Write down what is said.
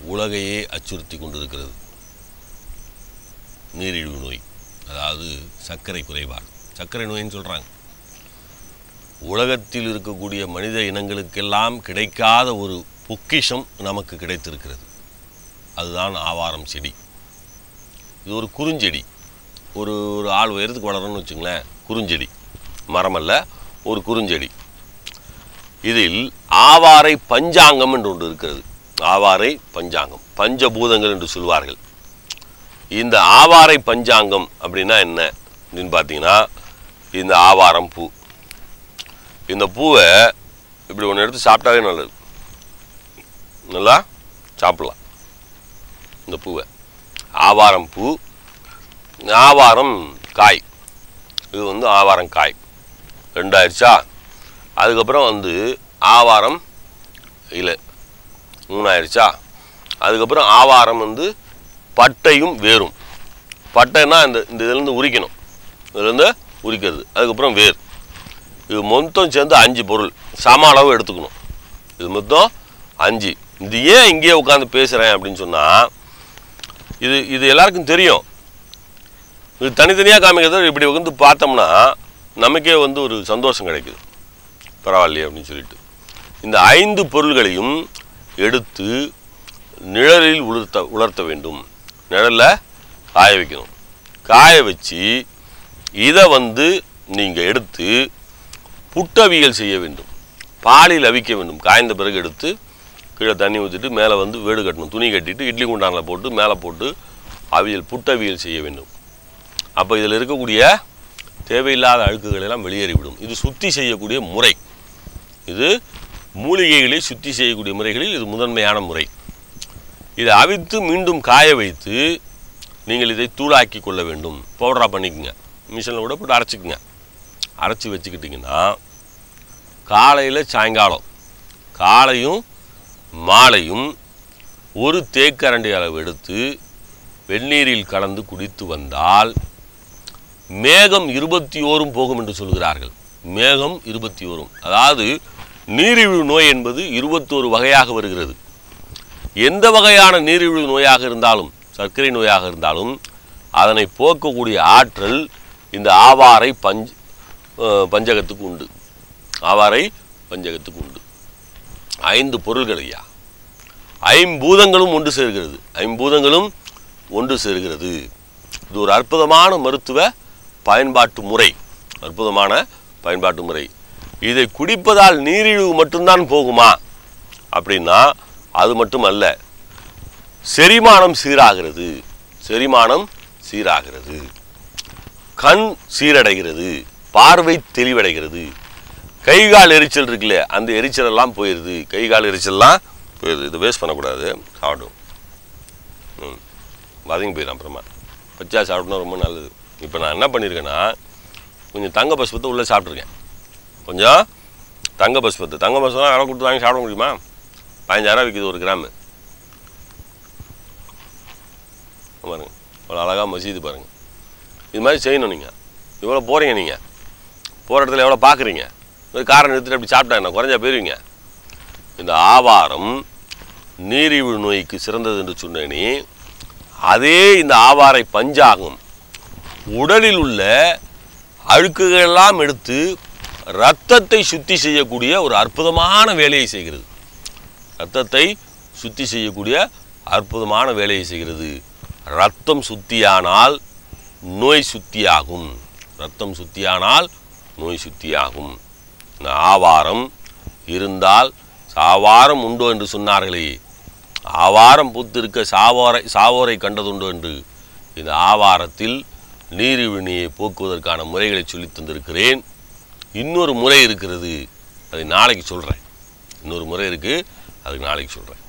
உலகையே அச்சுறுத்தி கொண்டிருக்கிறது. நீரிழிவு நோய் அதாவது சர்க்கரை குறைபாடு. சர்க்கரை நோயின்னு சொல்கிறாங்க உலகத்தில் இருக்கக்கூடிய மனித இனங்களுக்கெல்லாம் கிடைக்காத ஒரு பொக்கிஷம் நமக்கு கிடைத்திருக்கிறது. அதுதான் ஆவாரம் செடி. இது ஒரு குறுஞ்செடி. ஒரு ஒரு ஆள் உயரத்துக்கு வளரணும்னு வச்சுங்களேன் குறுஞ்செடி. மரமல்ல ஒரு குறுஞ்செடி. இதில் ஆவாரை பஞ்சாங்கம் என்று ஒன்று இருக்கிறது. ஆவாரை பஞ்சாங்கம் பஞ்சபூதங்கள் என்று சொல்வார்கள். இந்த ஆவாரை பஞ்சாங்கம் அப்படின்னா என்ன? அப்படின்னு பார்த்தீங்கன்னா இந்த ஆவாரம் பூ. இந்த பூவை இப்படி ஒன்று எடுத்து சாப்பிட்டாவே நல்லது. நல்லா சாப்பிடலாம் இந்த பூவை. ஆவாரம் பூ ஆவாரம் காய். இது வந்து ஆவாரம் காய். ரெண்டாயிருச்சா? அதுக்கப்புறம் வந்து ஆவாரம் இலை மூணாயிருச்சா? அதுக்கப்புறம் ஆவாரம் வந்து பட்டையும் வேரும். பட்டைன்னா இந்த இந்த இதுலேருந்து உரிக்கணும். இதுலேருந்து உரிக்கிறது. அதுக்கப்புறம் வேர். இது மொத்தம் சேர்ந்து அஞ்சு பொருள். சம அளவு எடுத்துக்கணும். இது மொத்தம் அஞ்சு. இது ஏன் இங்கேயே உட்காந்து பேசுகிறேன் அப்படின்னு சொன்னால் இது இது எல்லாருக்கும் தெரியும். இது தனித்தனியாக காமிக்கிறத இப்படி வந்து பார்த்தோம்னா நமக்கே வந்து ஒரு சந்தோஷம் கிடைக்குது. பரவாயில்லையே அப்படின்னு சொல்லிட்டு. இந்த ஐந்து பொருள்களையும் எடுத்து நிழலில் உலர்த்த உலர்த்த வேண்டும். நிழலில் காய வைக்கணும். காய வச்சு இதை வந்து நீங்கள் எடுத்து புட்டவியல் செய்ய வேண்டும். பாலில் அவிக்க வேண்டும். காய்ந்த பிறகு எடுத்து கீழே தண்ணி ஊற்றிட்டு மேலே வந்து வீடு கட்டணும். துணி கட்டிட்டு இட்லி குண்டானில் போட்டு மேலே போட்டு அவியல் புட்டவியல் செய்ய வேண்டும். அப்போ இதில் இருக்கக்கூடிய தேவையில்லாத அழுக்குகளெல்லாம் வெளியேறிவிடும். இது சுத்தி செய்யக்கூடிய முறை. இது மூலிகைகளை சுத்தி செய்யக்கூடிய முறைகளில் இது முதன்மையான முறை. இதை அவித்து மீண்டும் காய வைத்து நீங்கள் இதை தூளாக்கி கொள்ள வேண்டும். பவுடராக பண்ணிக்கோங்க. மிஷினில் கூட போட்டு அரைச்சிக்கோங்க. அரைச்சி வச்சுக்கிட்டிங்கன்னா காலையில் சாயங்காலம் காலையும் மாலையும் ஒரு தேக்கரண்டி அளவு எடுத்து வெந்நீரில் கலந்து குடித்து வந்தால் மேகம் இருபத்தி ஓரும் போகும் என்று சொல்கிறார்கள். மேகம் இருபத்தி ஓரும். அதாவது நீரிழிவு நோய் என்பது இருபத்தோரு வகையாக வருகிறது. எந்த வகையான நீரிழிவு நோயாக இருந்தாலும் சர்க்கரை நோயாக இருந்தாலும் அதனை போக்கக்கூடிய ஆற்றல் இந்த ஆவாரை பஞ்ச் பஞ்சகத்துக்கு உண்டு. ஆவாரை பஞ்சகத்துக்கு உண்டு. ஐந்து பொருள்கள் ஐயா. ஐம்பூதங்களும் ஒன்று சேர்கிறது. ஐம்பூதங்களும் ஒன்று சேர்கிறது. இது ஒரு அற்புதமான மருத்துவ பயன்பாட்டு முறை. அற்புதமான பயன்பாட்டு முறை. இதை குடிப்பதால் நீரிழிவு மட்டும்தான் போகுமா? அப்படின்னா அது மட்டும் அல்ல செரிமானம் சீராகிறது. செரிமானம் சீராகிறது. கண் சீரடைகிறது. பார்வை தெளிவடைகிறது. கை கால் எரிச்சல் இருக்குல்ல அந்த எரிச்சல் எல்லாம் போயிடுது கை கால் எரிச்சல்லாம் போயிடுது இதை வேஸ்ட் பண்ணக்கூடாது. சாப்பிடும் ம். வதங்கி போயிடும் அப்புறமா. பச்சா சாப்பிடணும் ரொம்ப நல்லது. இப்போ நான் என்ன பண்ணியிருக்கேன்னா கொஞ்சம் தங்க பசுபத்தை உள்ளே சாப்பிட்ருக்கேன் கொஞ்சம் தங்க பசுபத்து தங்க பசுலாம் விலை கொடுத்து வாங்கி சாப்பிட முடியுமா? பதினஞ்சாயிரம் விற்கிது ஒரு கிராமு. பாருங்க. அவ்வளோ அழகாக மசீது பாருங்க. இது மாதிரி செய்யணும் நீங்கள் இவ்வளோ போகிறீங்க நீங்கள் போகிற இடத்துல எவ்வளோ பார்க்குறீங்க ஒரு காரை நிறுத்திட்டு அப்படி சாப்பிட்டா என்ன? குறைஞ்சா போயிருவீங்க. இந்த ஆவாரம் நீரிழிவு நோய்க்கு சிறந்தது என்று சொன்னேனே அதே இந்த ஆவாரை பஞ்சாகும். உடலில் உள்ள அழுக்குகளெல்லாம் எடுத்து ரத்தத்தை சுத்தி செய்யக்கூடிய ஒரு அற்புதமான வேலையை செய்கிறது. ரத்தத்தை சுத்தி செய்யக்கூடிய அற்புதமான வேலையை செய்கிறது. ரத்தம் சுத்தியானால் நோய் சுத்தியாகும். ரத்தம் சுத்தியானால் நோய் சுத்தியாகும். இந்த ஆவாரம் இருந்தால் சாவாரம் உண்டோ என்று சொன்னார்களே. ஆவாரம் பூத்திருக்க சாவோரை சாவோரை கண்டதுண்டோ என்று. இந்த ஆவாரத்தில் நீரிழிவினையை போக்குவதற்கான முறைகளை சொல்லித் தந்திருக்கிறேன். இன்னொரு முறை இருக்கிறது அதை நாளைக்கு சொல்கிறேன் இன்னொரு முறை இருக்குது அதுக்கு நாளைக்கு சொல்கிறேன்